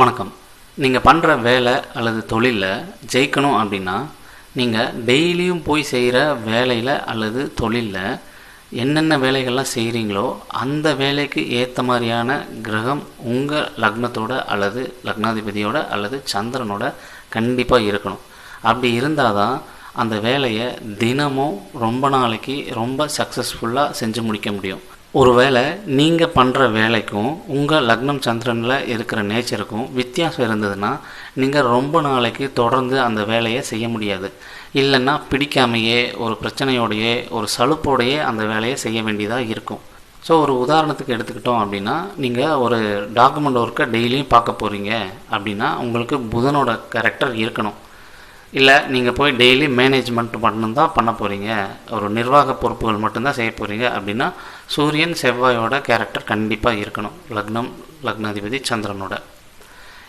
வணக்கம். நீங்கள் பண்ணுற வேலை அல்லது தொழிலில் ஜெயிக்கணும் அப்படின்னா நீங்கள் டெய்லியும் போய் செய்கிற வேலையில் அல்லது தொழிலில் என்னென்ன வேலைகள்லாம் செய்கிறீங்களோ அந்த வேலைக்கு ஏற்ற மாதிரியான கிரகம் உங்கள் லக்னத்தோட அல்லது லக்னாதிபதியோட அல்லது சந்திரனோட கண்டிப்பாக இருக்கணும். அப்படி இருந்தால் தான் அந்த வேலையை தினமும் ரொம்ப நாளைக்கு ரொம்ப சக்ஸஸ்ஃபுல்லாக செஞ்சு முடிக்க முடியும். ஒருவேளை நீங்கள் பண்ணுற வேலைக்கும் உங்கள் லக்னம் சந்திரனில் இருக்கிற நேச்சருக்கும் வித்தியாசம் இருந்ததுன்னா நீங்கள் ரொம்ப நாளைக்கு தொடர்ந்து அந்த வேலையை செய்ய முடியாது. இல்லைன்னா பிடிக்காமையே ஒரு பிரச்சனையோடையே ஒரு சலுப்போடையே அந்த வேலையை செய்ய வேண்டியதாக இருக்கும். ஸோ ஒரு உதாரணத்துக்கு எடுத்துக்கிட்டோம் அப்படின்னா நீங்கள் ஒரு டாக்குமெண்ட் ஒர்க்கை டெய்லியும் பார்க்க போகிறீங்க அப்படின்னா உங்களுக்கு புதனோட கேரக்டர் இருக்கணும். இல்லை நீங்கள் போய் டெய்லி மேனேஜ்மெண்ட் மட்டும்தான் பண்ண போகிறீங்க ஒரு நிர்வாக பொறுப்புகள் மட்டும்தான் செய்ய போகிறீங்க அப்படின்னா சூரியன் செவ்வாயோட கேரக்டர் கண்டிப்பாக இருக்கணும். லக்னம் லக்னாதிபதி சந்திரனோட.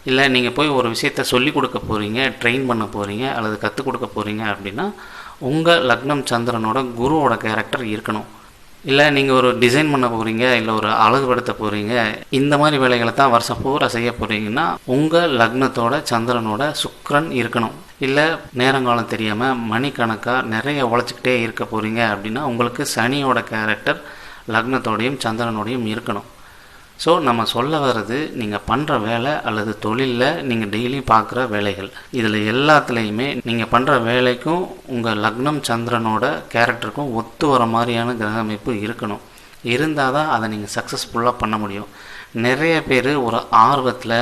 இல்லை நீங்கள் போய் ஒரு விஷயத்த சொல்லி கொடுக்க போகிறீங்க ட்ரெயின் பண்ண போகிறீங்க அல்லது கற்றுக் கொடுக்க போகிறீங்க அப்படின்னா உங்கள் லக்னம் சந்திரனோட குருவோட கேரக்டர் இருக்கணும். இல்லை நீங்கள் ஒரு டிசைன் பண்ண போகிறீங்க இல்லை ஒரு அழகுபடுத்த போகிறீங்க இந்த மாதிரி வேலைகளை தான் வருஷம் பூரா செய்ய போகிறீங்கன்னா உங்கள் லக்னத்தோட சந்திரனோட சுக்ரன் இருக்கணும். இல்லை நேரங்காலம் தெரியாமல் மணிக்கணக்காக நிறைய உழைச்சிக்கிட்டே இருக்க போகிறீங்க அப்படின்னா உங்களுக்கு சனியோட கேரக்டர் லக்னத்தோடையும் சந்திரனோடையும் இருக்கணும். ஸோ நம்ம சொல்ல வர்றது நீங்கள் பண்ணுற வேலை அல்லது தொழிலில் நீங்கள் டெய்லியும் பார்க்குற வேலைகள். இதில் எல்லாத்துலேயுமே நீங்கள் பண்ணுற வேலைக்கும் உங்கள் லக்னம் சந்திரனோட கேரக்டருக்கும் ஒத்து வர மாதிரியான கிரக அமைப்பு இருக்கணும். இருந்தால் தான் அதை நீங்கள் சக்ஸஸ்ஃபுல்லாக பண்ண முடியும். நிறைய பேர் ஒரு ஆர்வத்தில்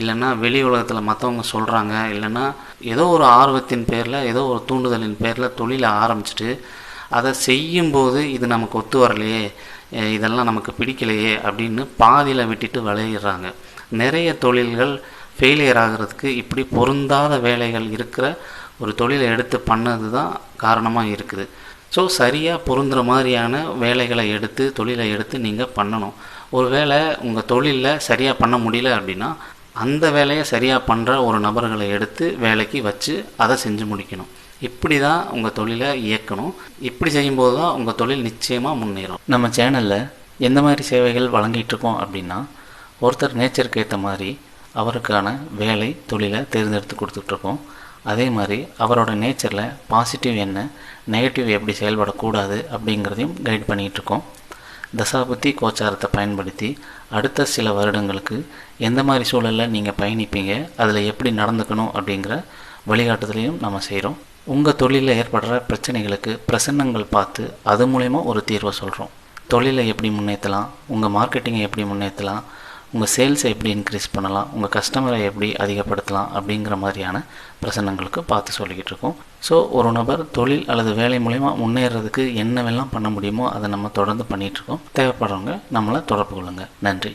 இல்லைன்னா வெளி உலகத்தில் மற்றவங்க சொல்கிறாங்க இல்லைன்னா ஏதோ ஒரு ஆர்வத்தின் பேரில் ஏதோ ஒரு தூண்டுதலின் பேரில் தொழிலை ஆரம்பிச்சிட்டு அதை செய்யும்போது இது நமக்கு ஒத்து வரலையே இதெல்லாம் நமக்கு பிடிக்கலையே அப்படின்னு பாதியில் விட்டுட்டு விளையிடுறாங்க நிறைய தொழில்கள் ஃபெயிலியர் ஆகிறதுக்கு இப்படி பொருந்தாத வேலைகள் இருக்கிற ஒரு தொழிலை எடுத்து பண்ணது தான் காரணமாக இருக்குது. ஸோ சரியாக பொருந்துகிற மாதிரியான வேலைகளை எடுத்து தொழிலை எடுத்து நீங்கள் பண்ணணும். ஒரு வேளை உங்கள் தொழிலில் சரியாக பண்ண முடியல அப்படின்னா அந்த வேலையை சரியாக பண்ணுற ஒரு நபர்களை எடுத்து வேலைக்கு வச்சு அதை செஞ்சு முடிக்கணும். இப்படி தான் உங்கள் தொழிலை இயக்கணும். இப்படி செய்யும்போது தான் உங்கள் தொழில் நிச்சயமாக முன்னேறும். நம்ம சேனலில் எந்த மாதிரி சேவைகள் வழங்கிட்டு இருக்கோம் அப்படின்னா ஒருத்தர் நேச்சருக்கு ஏற்ற மாதிரி அவருக்கான வேலை தொழிலை தேர்ந்தெடுத்து கொடுத்துட்ருக்கோம் அதே மாதிரி அவரோட நேச்சரில் பாசிட்டிவ் என்ன நெகட்டிவ் எப்படி செயல்படக்கூடாது அப்படிங்கிறதையும் கைட் பண்ணிகிட்ருக்கோம் தசாபுத்தி கோச்சாரத்தை பயன்படுத்தி அடுத்த சில வருடங்களுக்கு எந்த மாதிரி சூழலில் நீங்கள் பயணிப்பீங்க அதில் எப்படி நடந்துக்கணும் அப்படிங்கிற வழிகாட்டுதலையும் நம்ம செய்கிறோம் உங்கள் தொழிலில் ஏற்படுற பிரச்சனைகளுக்கு பிரசன்னங்கள் பார்த்து அது மூலயமா ஒரு தீர்வை சொல்கிறோம் தொழிலை எப்படி முன்னேற்றலாம் உங்கள் மார்க்கெட்டிங்கை எப்படி முன்னேற்றலாம் உங்கள் சேல்ஸை எப்படி இன்க்ரீஸ் பண்ணலாம் உங்கள் கஸ்டமரை எப்படி அதிகப்படுத்தலாம் அப்படிங்கிற மாதிரியான பிரசனங்களுக்கு பார்த்து சொல்லிக்கிட்டு இருக்கோம். ஸோ ஒரு நபர் தொழில் அல்லது வேலை மூலயமா முன்னேறதுக்கு என்னவெல்லாம் பண்ண முடியுமோ அதை நம்ம தொடர்ந்து பண்ணிகிட்ருக்கோம் தேவைப்படுறவங்க நம்மளை தொடர்பு கொள்ளுங்கள் நன்றி.